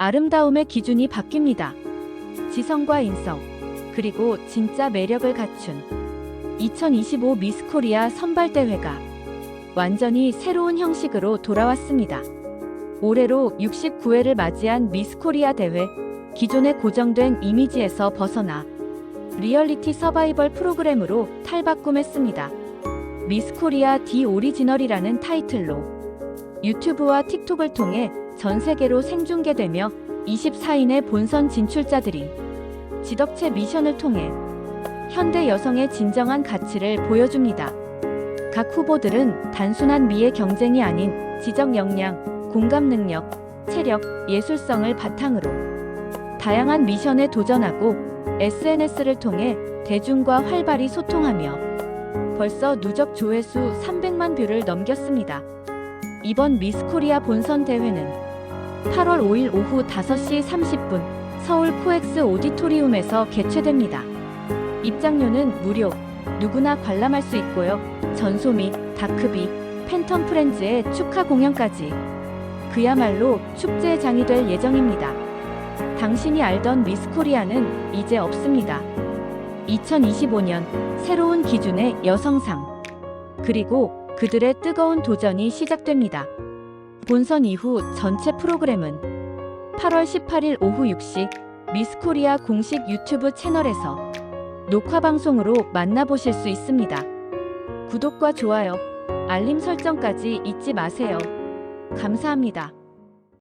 아름다움의 기준이 바뀝니다. 지성과 인성, 그리고 진짜 매력을 갖춘 2025 미스 코리아 선발대회가 완전히 새로운 형식으로 돌아왔습니다. 올해로 69회를 맞이한 미스 코리아 대회, 기존의 고정된 이미지에서 벗어나 리얼리티 서바이벌 프로그램으로 탈바꿈했습니다. 미스 코리아 디 오리지널이라는 타이틀로 유튜브와 틱톡을 통해 전 세계로 생중계되며 24인의 본선 진출자들이 지덕체 미션을 통해 현대 여성의 진정한 가치를 보여줍니다. 각 후보들은 단순한 미의 경쟁이 아닌 지적 역량, 공감 능력, 체력, 예술성을 바탕으로 다양한 미션에 도전하고 SNS를 통해 대중과 활발히 소통하며 벌써 누적 조회수 300만 뷰를 넘겼습니다. 이번 미스 코리아 본선 대회는 8월 5일 오후 5시 30분 서울 코엑스 오디토리움에서 개최됩니다. 입장료는 무료, 누구나 관람할 수 있고요. 전소미, 다크비, 팬텀 프렌즈의 축하 공연까지 그야말로 축제의 장이 될 예정입니다. 당신이 알던 미스 코리아는 이제 없습니다. 2025년 새로운 기준의 여성상 그리고 그들의 뜨거운 도전이 시작됩니다. 본선 이후 전체 프로그램은 8월 18일 오후 6시 미스 코리아 공식 유튜브 채널에서 녹화 방송으로 만나보실 수 있습니다. 구독과 좋아요, 알림 설정까지 잊지 마세요. 감사합니다.